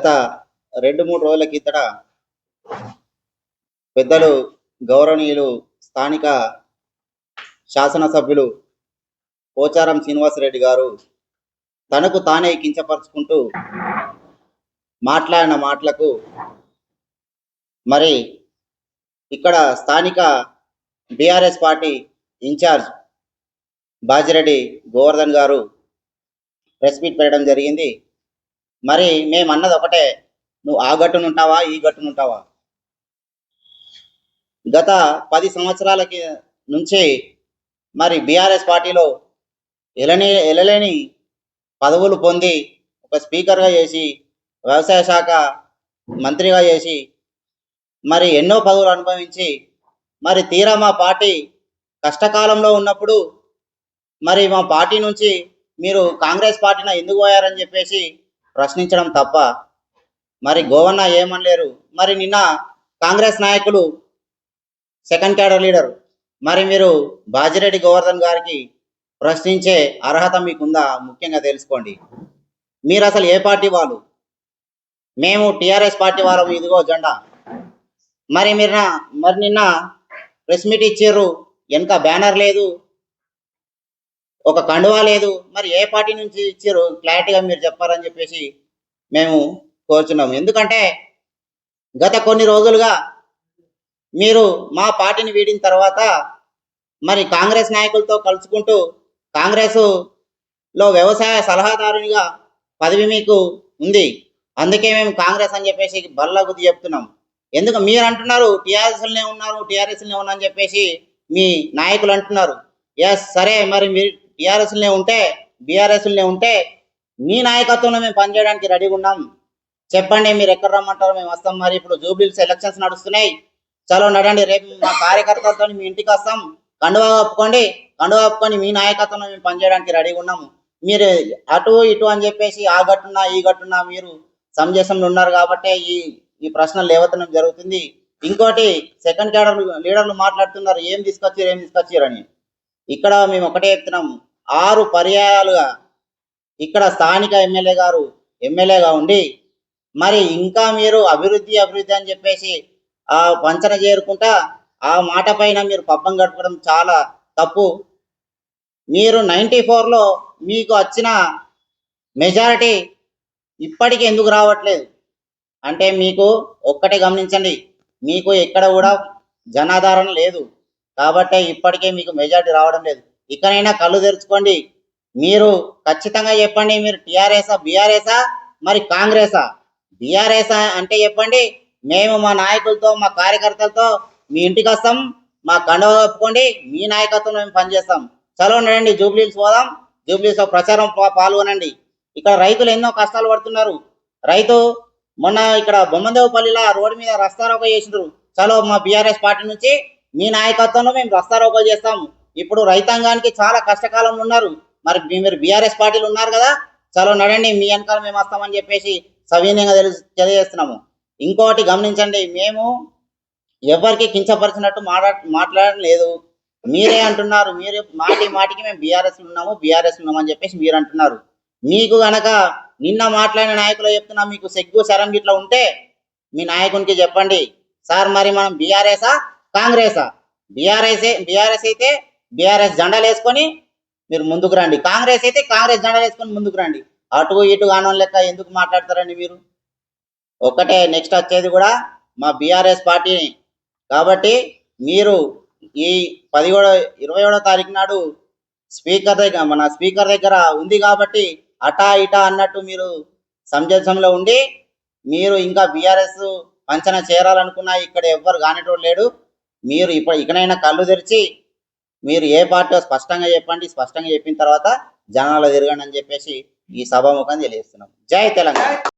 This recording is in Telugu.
గత రెండు మూడు రోజుల కిందట పెద్దలు గౌరవనీయులు స్థానిక శాసనసభ్యులు పోచారం శ్రీనివాసరెడ్డి గారు తనకు తానే కించపరుచుకుంటూ మాట్లాడిన మాటలకు మరి ఇక్కడ స్థానిక BRS party in charge Bajireddy Govardhan గారు ప్రెస్ మీట్ పెట్టడం జరిగింది. మరి మేము అన్నది ఒకటే నువ్వు ఆ గట్టును ఉంటావా ఈ గట్టును ఉంటావా? గత పది సంవత్సరాలకి నుంచి మరి బీఆర్ఎస్ పార్టీలో ఎలని ఎలలేని పదవులు పొంది ఒక స్పీకర్గా చేసి వ్యవసాయ శాఖ మంత్రిగా చేసి మరి ఎన్నో పదవులు అనుభవించి మరి తీరా మా పార్టీ కష్టకాలంలో ఉన్నప్పుడు మరి మా పార్టీ నుంచి మీరు కాంగ్రెస్ పార్టీన ఎందుకు పోయారని చెప్పేసి ప్రశ్నించడం తప్ప మరి గోవన్న ఏమనలేరు. మరి నిన్న కాంగ్రెస్ నాయకులు సెకండ్ క్యాడర్ లీడర్. మరి మీరు బాజిరెడ్డి గోవర్ధన్ గారికి ప్రశ్నించే అర్హత మీకుందా? ముఖ్యంగా తెలుసుకోండి. మీరు అసలు ఏ పార్టీ వాళ్ళు? మేము టిఆర్ఎస్ పార్టీ వాళ్ళం ఇదిగో జెండా. మరి మీరు మరి నిన్న ప్రెస్ మీట్ ఇచ్చారు వెనక బ్యానర్ లేదు. ఒక కండువా లేదు. మరి ఏ పార్టీ నుంచి ఇచ్చారు? క్లారిటీగా మీరు చెప్పారని చెప్పేసి మేము కోరుచున్నాము. ఎందుకంటే గత కొన్ని రోజులుగా మీరు మా పార్టీని వీడిన తర్వాత మరి కాంగ్రెస్ నాయకులతో కలుసుకుంటూ కాంగ్రెస్లో వ్యవసాయ సలహాదారునిగా పదవి మీకు ఉంది. అందుకే మేము కాంగ్రెస్ అని చెప్పేసి బల్ల గుద్ది చెప్తున్నాం. ఎందుకు మీరు అంటున్నారు? టీఆర్ఎస్లనే ఉన్నారు టీఆర్ఎస్లనే ఉన్నా అని చెప్పేసి మీ నాయకులు అంటున్నారు. ఎస్ సరే మరి మీరు టీఆర్ఎస్లనే ఉంటే బీఆర్ఎస్లనే ఉంటే మీ నాయకత్వంలో మేము పనిచేయడానికి రెడీగా ఉన్నాం. చెప్పండి మీరు ఎక్కడ రమ్మంటారో మేము వస్తాం. మరి ఇప్పుడు జూబ్లీస్ ఎలక్షన్స్ నడుస్తున్నాయి. చలో నడండి రేపు మా కార్యకర్తలతో మీ ఇంటికి వస్తాం. కండువా కప్పుకోండి కండువా కప్పుకొని మీ నాయకత్వంలో మేము పనిచేయడానికి రెడీగా ఉన్నాము. మీరు అటు ఇటు అని చెప్పేసి ఆ గట్టున్నా ఈ గట్టున్నా మీరు సంజేషంలో ఉన్నారు కాబట్టి ఈ ఈ ప్రశ్న లేవతనం జరుగుతుంది. ఇంకోటి సెకండ్ క్యాడర్ లీడర్లు మాట్లాడుతున్నారు. ఏం తీసుకొచ్చారు ఏం తీసుకొచ్చారు అని. ఇక్కడ మేము ఒకటే చెప్తున్నాం ఆరు పర్యాయాలుగా ఇక్కడ స్థానిక ఎమ్మెల్యే గారు ఎమ్మెల్యేగా ఉండి మరి ఇంకా మీరు అభివృద్ధి అభివృద్ధి అని చెప్పేసి ఆ వంచన చేరుకుంటా ఆ మాట పైన మీరు పబ్బం గడపడం చాలా తప్పు. మీరు నైంటీ ఫోర్లో మీకు వచ్చిన మెజారిటీ ఇప్పటికీ ఎందుకు రావట్లేదు? అంటే మీకు ఒక్కటే గమనించండి మీకు ఎక్కడ కూడా జనాధారణ లేదు. కాబట్టి ఇప్పటికే మీకు మెజారిటీ రావడం లేదు. ఇకనైనా కళ్ళు తెరుచుకోండి. మీరు ఖచ్చితంగా చెప్పండి మీరు టిఆర్ఎసా బీఆర్ఎసా మరి కాంగ్రెసా? బీఆర్ఎస్ అంటే చెప్పండి మేము మా నాయకులతో మా కార్యకర్తలతో మీ ఇంటికి వస్తాం మా కండవ కప్పుకోండి మీ నాయకత్వం మేము పనిచేస్తాం. చలో నడండి జూబ్లీస్ పోదాం జూబ్లీస్ ప్రచారం పాల్గొనండి. ఇక్కడ రైతులు ఎన్నో కష్టాలు పడుతున్నారు. రైతు మొన్న ఇక్కడ బొమ్మదేవపల్లిలో రోడ్డు మీద రస్తారోకో చేసినారు చలో మా బీఆర్ఎస్ పార్టీ నుంచి మీ నాయకత్వంలో మేము రస్తారోకో చేస్తాం. ఇప్పుడు రైతాంగానికి చాలా కష్టకాలంలో ఉన్నారు. మరి మీరు బీఆర్ఎస్ పార్టీలు ఉన్నారు కదా. చలో నడండి మీ వెనకాల మేము వస్తామని చెప్పేసి సవినయంగా తెలుసు తెలియజేస్తున్నాము. ఇంకోటి గమనించండి మేము ఎవరికి కించపరిచినట్టు మాట్లా మాట్లాడడం లేదు. మీరే అంటున్నారు మీరే మాటి మాటికి మేము బీఆర్ఎస్ ఉన్నాము బీఆర్ఎస్ ఉన్నామని చెప్పేసి మీరు అంటున్నారు. మీకు గనక నిన్న మాట్లాడిన నాయకులు చెప్తున్నా మీకు సెగ్గు శరం గిట్ల ఉంటే మీ నాయకునికి చెప్పండి. సార్ మరి మనం బీఆర్ఎసా కాంగ్రెసా బీఆర్ఎస్ బీఆర్ఎస్ అయితే బీఆర్ఎస్ జెండాలు వేసుకొని మీరు ముందుకు రండి. కాంగ్రెస్ అయితే కాంగ్రెస్ జెండాలు వేసుకొని ముందుకు రండి. అటు ఇటు కానో లెక్క ఎందుకు మాట్లాడతారండి మీరు? ఒకటే నెక్స్ట్ వచ్చేది కూడా మా బీఆర్ఎస్ పార్టీని కాబట్టి మీరు ఈ పదిహేడో ఇరవై ఏడో తారీఖు నాడు స్పీకర్ దగ్గర మన స్పీకర్ దగ్గర ఉంది కాబట్టి అటా ఇటా అన్నట్టు మీరు సంజయంలో ఉండి మీరు ఇంకా బీఆర్ఎస్ పంచన చేరాలనుకున్నా ఇక్కడ ఎవ్వరు కానిటోడు లేడు. మీరు ఇప్పుడు ఇకనైనా కళ్ళు తెరిచి మీరు ఏ పార్టీ స్పష్టంగా చెప్పండి స్పష్టంగా చెప్పిన తర్వాత జనాలు తిరగండి అని చెప్పేసి ఈ సభాముఖం తెలియజేస్తున్నాం. జై తెలంగాణ.